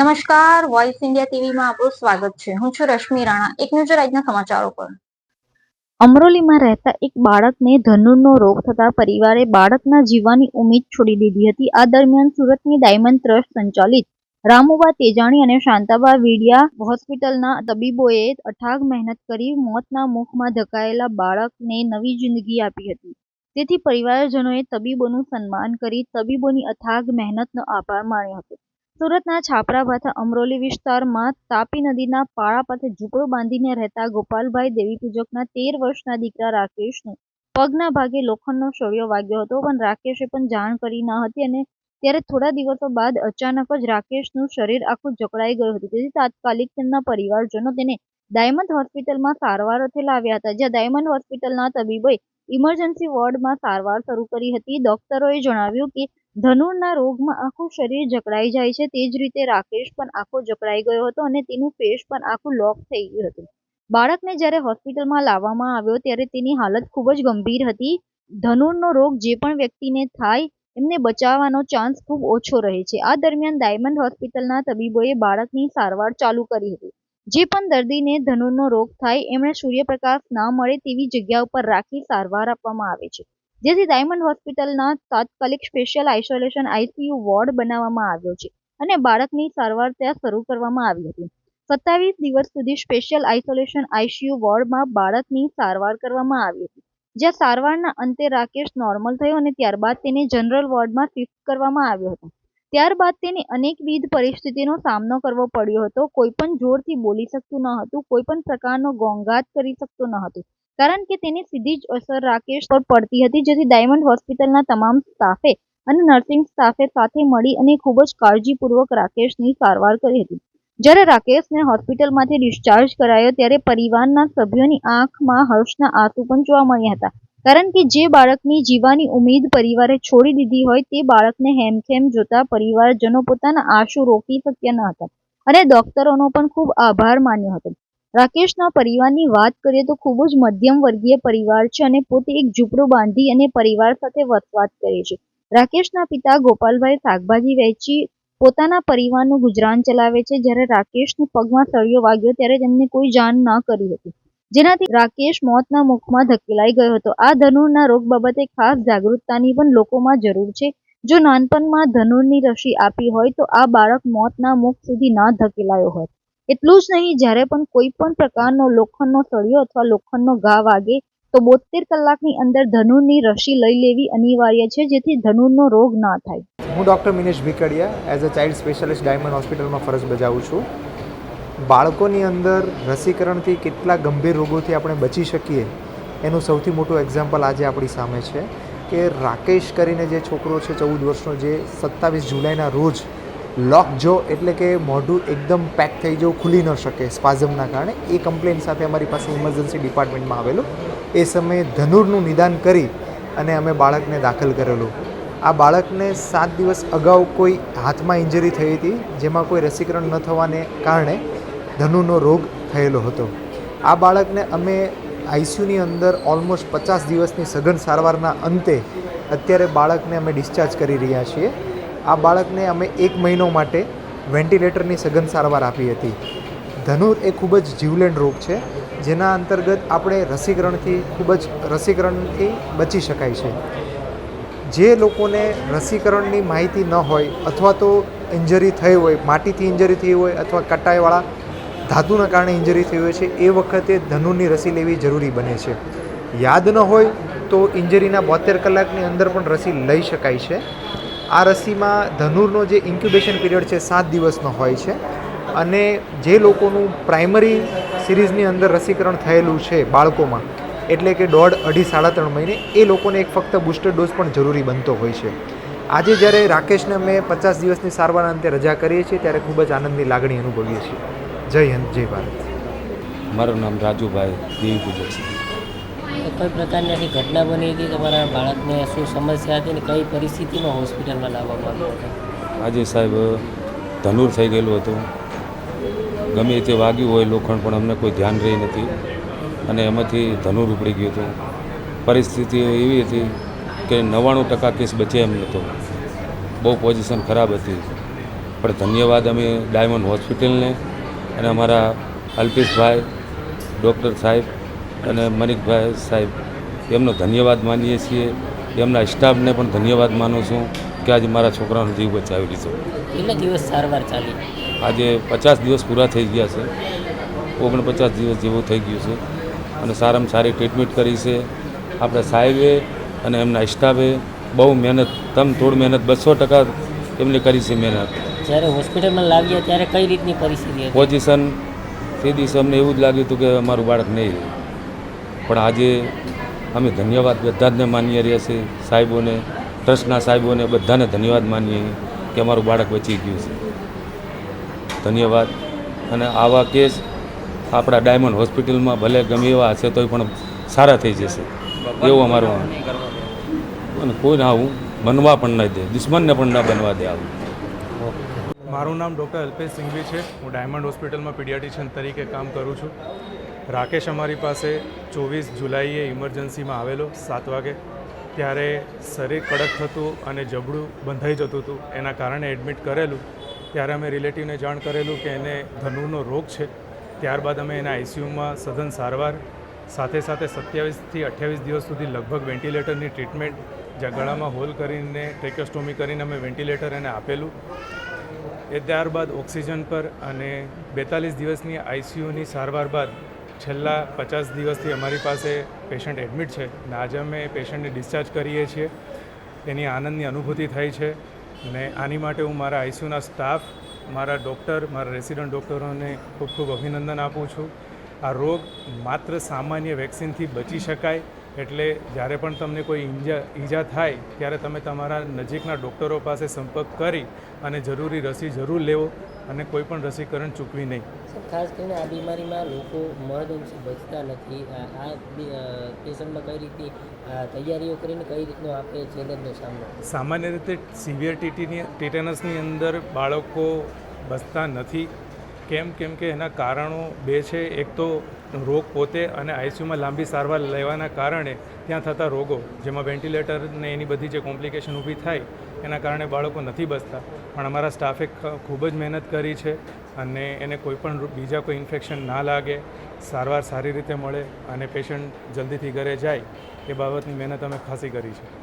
નમસ્કાર voice India ટીવીમાં આપણું સ્વાગત છે. હું છું રશ્મિ રાણા. એક નજર આજના સમાચારો પર. અમરોલીમાં રહેતા એક બાળકને ધનુરનો રોગ થતા પરિવારે બાળકના જીવવાની ઉમેદ છોડી દીધી હતી. આ દરમિયાન સુરતની ડાયમંડ ટ્રસ્ટ સંચાલિત રામુબા તેજાણી અને શાંતાબા વીડિયા હોસ્પિટલના તબીબોએ અથાગ મહેનત કરી મોતના મુખમાં ધકાયેલા બાળકને નવી જિંદગી આપી હતી. તેથી પરિવારજનોએ તબીબોનું સન્માન કરી તબીબોની અથાગ મહેનતનો આભાર માન્યો હતો. સુરતના છાપરાભાઠા અમરોલી વિસ્તારમાં તાપી નદીના પાળા પાસે ઝૂંપડું બાંધીને રહેતા ગોપાલભાઈ દેવી પૂજકના તેર વર્ષના દીકરા રાકેશને પગના ભાગે લોખંડનો સળિયો વાગ્યો હતો, પણ રાકેશે પણ જાણ કરી ન હતી અને ત્યારે થોડા દિવસો બાદ અચાનક જ રાકેશનું શરીર આખું જકડાઈ ગયું હતું. તેથી તાત્કાલિક તેમના પરિવારજનો તેને ડાયમંડ હોસ્પિટલમાં સારવાર અર્થે લાવ્યા હતા, જ્યાં ડાયમંડ હોસ્પિટલના તબીબોએ ઇમરજન્સી વોર્ડમાં સારવાર શરૂ કરી હતી. ડોક્ટરોએ જણાવ્યું કે ધનુરના રોગમાં આખું શરીર જકડાઈ જાય છે. તે જ રીતે રાકેશ પણ આખો જકડાઈ ગયો હતો અને તેનું ફેસ પણ આખું લોક થઈ ગયું હતું. બાળકને જ્યારે હોસ્પિટલમાં લાવવામાં આવ્યો ત્યારે તેની હાલત ખૂબ જ ગંભીર હતી. ધનુરનો રોગ જે પણ વ્યક્તિને થાય એમને બચાવવાનો ચાન્સ ખૂબ ઓછો રહે છે. આ દરમિયાન ડાયમંડ હોસ્પિટલના તબીબોએ બાળકની સારવાર ચાલુ કરી હતી. જે પણ દર્દીને ધનુરનો રોગ થાય એમણે સૂર્યપ્રકાશ ના મળે તેવી જગ્યા ઉપર રાખી સારવાર આપવામાં આવે છે. જેથી ડાયમંડ હોસ્પિટલના તાત્કાલિક સ્પેશિયલ આઇસોલેશન આઈસીયુ વોર્ડ બનાવવામાં આવ્યો છે અને બાળકની સારવાર ત્યાં શરૂ કરવામાં આવી હતી. સત્તાવીસ દિવસ સુધી સ્પેશિયલ આઇસોલેશન આઈસીયુ વોર્ડમાં બાળકની સારવાર કરવામાં આવી હતી. જ્યાં સારવારના અંતે રાકેશ નોર્મલ થયો અને ત્યારબાદ તેને જનરલ વોર્ડમાં શિફ્ટ કરવામાં આવ્યો હતો. ત્યારબાદ તેને અનેકવિધ પરિસ્થિતિનો સામનો કરવો પડ્યો હતો. કોઈ પણ જોરથી બોલી શકતું ન હતું. કોઈ પણ પ્રકારનો ઘોંઘાટ કરી શકતો ન હતો. કારણ કે તેની સીધી જ અસર રાકેશ પર પડતી હતી, જેથી ડાયમંડ હોસ્પિટલના તમામ સ્ટાફે અને નર્સિંગ સ્ટાફે સાથે મળી અને ખૂબ જ કાળજીપૂર્વક રાકેશની સારવાર કરી હતી. જ્યારે રાકેશને હોસ્પિટલમાંથી ડિસ્ચાર્જ કરાયો, ત્યારે પરિવારના સભ્યોની આંખમાં હર્ષના આંસુ પણ જોવા મળ્યા હતા. કારણ કે જે બાળકની જીવાની ઉમેદ પરિવારે છોડી દીધી હોય, તે બાળકને હેમખેમ જોતા પરિવારજનો પોતાના આંસુ રોકી શક્યા ન હતા અને ડોક્ટરોનો પણ ખૂબ આભાર માન્યો હતો. રાકેશના પરિવારની વાત કરીએ તો ખૂબ જ મધ્યમ વર્ગીય પરિવાર છે અને પોતે એક ઝૂંપડું બાંધી અને પરિવાર સાથે વસવાટ કરે છે. રાકેશના પિતા ગોપાલભાઈ શાકભાજી વેચી પોતાના પરિવારનું ગુજરાન ચલાવે છે. જ્યારે રાકેશને પગમાં સળિયો વાગ્યો ત્યારે તેમને કોઈ જાણ ન કરી હતી. જેનાથી રાકેશ મોતના મુખમાં ધકેલાઈ ગયો હતો. આ ધનુરના રોગ બાબતે ખાસ જાગૃતતાની પણ લોકોમાં જરૂર છે. જો નાનપણમાં ધનુરની રસી આપી હોય તો આ બાળક મોતના મુખ સુધી ન ધકેલાયો હોત. એટલું જ નહીં, જ્યારે પણ કોઈ પણ પ્રકારનો લોખંડનો સળિયો અથવા લોખંડનો ઘા વાગે, તો બોતેર કલાકની અંદર ધનુરની રસી લઈ લેવી અનિવાર્ય છે, જેથી ધનુરનો રોગ ના થાય. હું doctor Minesh Bhikadiya, as a child specialist diamond હોસ્પિટલમાં ફરજ બજાવું છું. બાળકોની અંદર રસીકરણથી કેટલા ગંભીર રોગોથી આપણે બચી શકીએ, એનું સૌથી મોટું એક્ઝામ્પલ આજે આપણી સામે છે કે રાકેશ કરીને જે છોકરો છે, ચૌદ વર્ષનો, જે સત્તાવીસ જુલાઈના રોજ લોક જો એટલે કે મોઢું એકદમ પેક થઈ જવું, ખુલી ન શકે સ્પાઝમના કારણે, એ કમ્પ્લેન સાથે અમારી પાસે ઇમરજન્સી ડિપાર્ટમેન્ટમાં આવેલું. એ સમયે ધનુરનું નિદાન કરી અને અમે બાળકને દાખલ કરેલું. આ બાળકને સાત દિવસ અગાઉ કોઈ હાથમાં ઇન્જરી થઈ હતી, જેમાં કોઈ રસીકરણ ન થવાને કારણે ધનુનો રોગ થયેલો હતો. આ બાળકને અમે આઈસીયુની અંદર ઓલમોસ્ટ પચાસ દિવસની સઘન સારવારના અંતે અત્યારે બાળકને અમે ડિસ્ચાર્જ કરી રહ્યા છીએ. આ બાળકને અમે એક મહિનો માટે વેન્ટિલેટરની સઘન સારવાર આપી હતી. ધનુર એ ખૂબ જ જીવલેણ રોગ છે, જેના અંતર્ગત આપણે રસીકરણથી ખૂબ જ, રસીકરણથી બચી શકાય છે. જે લોકોને રસીકરણની માહિતી ન હોય અથવા તો ઇન્જરી થઈ હોય, માટીથી ઇન્જરી થઈ હોય અથવા કટાઈવાળા ધાતુના કારણે ઇન્જરી થઈ હોય છે, એ વખતે ધનુરની રસી લેવી જરૂરી બને છે. યાદ ન હોય તો ઇન્જરીના બોતેર કલાકની અંદર પણ રસી લઈ શકાય છે. આ રસીમાં ધનુરનો જે ઇન્ક્યુબેશન પીરિયડ છે, સાત દિવસનો હોય છે. અને જે લોકોનું પ્રાઇમરી સિરીઝની અંદર રસીકરણ થયેલું છે બાળકોમાં, એટલે કે દોઢ, અઢી, સાડા ત્રણ મહિને, એ લોકોને એક ફક્ત બૂસ્ટર ડોઝ પણ જરૂરી બનતો હોય છે. આજે જ્યારે રાકેશને અમે પચાસ દિવસની સારવાર અંતે રજા કરીએ છીએ, ત્યારે ખૂબ જ આનંદની લાગણી અનુભવીએ છીએ. જય હિન્દ, જય ભારત. મારું નામ રાજુભાઈ દેવી પૂજક છે. કઈ પ્રકારની આખી ઘટના બની હતી? તમારા બાળકને શું સમસ્યા હતી ને કઈ પરિસ્થિતિમાં હોસ્પિટલમાં લાવવામાં આવ્યો આજે સાહેબ, ધનુર થઈ ગયેલું હતું. ગમે તે વાગ્યું હોય લોખંડ, પણ અમને કોઈ ધ્યાન રહી નથી. અને એમાંથી ધનુર ઉપડી ગયું હતું. પરિસ્થિતિ એવી હતી કે નવ્વાણું ટકા કેસ બચે એમ નહોતો બહુ પોઝિશન ખરાબ હતી. પણ ધન્યવાદ અમે ડાયમંડ હોસ્પિટલને અને અમારા અલ્પેશભાઈ, ડૉક્ટર સાહેબ અને મનિકભાઈ સાહેબ એમનો ધન્યવાદ માનીએ છીએ. એમના સ્ટાફને પણ ધન્યવાદ માનું છું કે આજે મારા છોકરાનો જીવ બચાવી લીધો. કેટલા દિવસ સારવાર ચાલી? આજે પચાસ દિવસ પૂરા થઈ ગયા છે. ઓગણપચાસ દિવસ જેવું થઈ ગયું છે. અને સારામાં સારી ટ્રીટમેન્ટ કરી છે. આપણા સાહેબે અને એમના સ્ટાફે બહુ મહેનત તમ તોડ મહેનત બસો ટકા એમને કરી છે મહેનત. જ્યારે હોસ્પિટલમાં લાવ્યા ત્યારે કઈ રીતની પરિસ્થિતિ પોઝિશન તે દિવસે અમને એવું જ લાગ્યું હતું કે અમારું બાળક નહીં પણ આજે અમે ધન્યવાદ બધા જ માનીએ રહ્યા છીએ સાહેબોને, ટ્રસ્ટના સાહેબોને બધાને ધન્યવાદ માનીએ કે અમારું બાળક બચી ગયું છે. ધન્યવાદ. અને આવા કેસ આપણા ડાયમંડ હોસ્પિટલમાં ભલે ગમે એવા હશે તોય પણ સારા થઈ જશે. એવું અમારું અને કોઈને આવું બનવા પણ નહીં દે, દુશ્મનને પણ ના બનવા દે આવું. મારું નામ ડૉક્ટર અલ્પેશ સિંઘવી છે. હું ડાયમંડ હોસ્પિટલમાં પીડિયાટિશિયન તરીકે કામ કરું છું. રાકેશ અમારી પાસે ચોવીસ જુલાઈએ ઇમરજન્સીમાં આવેલો, સાત વાગે. ત્યારે શરીર કડક થતું અને જબડું બંધાઈ જતું હતું. એના કારણે એડમિટ કરેલું. ત્યારે અમે રિલેટિવને જાણ કરેલું કે એને ધનુનો રોગ છે. ત્યારબાદ અમે એને આઈસીયુમાં સઘન સારવાર, સાથે સાથે સત્યાવીસથી અઠ્યાવીસ દિવસ સુધી લગભગ વેન્ટિલેટરની ટ્રીટમેન્ટ જ્યાં ગળામાં હોલ કરીને ટ્રેકોસ્ટોમી કરીને અમે વેન્ટિલેટર એને આપેલું. એ ત્યારબાદ ઓક્સિજન પર અને બેતાલીસ દિવસની આઈસીયુની સારવાર બાદ છેલ્લા પચાસ દિવસથી અમારી પાસે પેશન્ટ એડમિટ છે અને આજે અમે પેશન્ટને ડિસ્ચાર્જ કરીએ છીએ. એની આનંદની અનુભૂતિ થઈ છે અને આની માટે હું મારા આઈસીયુના સ્ટાફ મારા ડૉક્ટર મારા રેસિડન્ટ ડૉક્ટરોને ખૂબ ખૂબ અભિનંદન આપું છું. આ રોગ માત્ર સામાન્ય વેક્સિનથી બચી શકાય એટલે જ્યારે પણ તમને કોઈ ઈજા ઈજા થાય ત્યારે તમે તમારા નજીકના ડૉક્ટરો પાસે સંપર્ક કરી અને જરૂરી રસી જરૂર લેવો અને કોઈ પણ રસીકરણ ચૂકવી નહીં. ખાસ કરીને આ બીમારીમાં લોકો મહદઅંશે બચતા નથી. આ પેશન્ટમાં કઈ રીતે તૈયારીઓ કરીને કઈ રીતનો આપણે ચેલેન્જનો સામનો સામાન્ય રીતે સિવિયર ટીટીની ટીટેનસની અંદર બાળકો બચતા નથી. કેમ કેમ કે એના કારણો બે છે. એક તો રોગ પોતે અને આઈસીયુમાં લાંબી સારવાર લેવાના કારણે ત્યાં થતા રોગો, જેમાં વેન્ટિલેટર ને એની બધી જે કોમ્પ્લિકેશન ઊભી થાય, એના કારણે બાળકો નથી બચતા. પણ અમારા સ્ટાફે ખૂબ જ મહેનત કરી છે અને એને કોઈપણ બીજા કોઈ ઇન્ફેક્શન ના લાગે, સારવાર સારી રીતે મળે અને પેશન્ટ જલ્દીથી ઘરે જાય, એ બાબતની મહેનત અમે ખાસી કરી છે.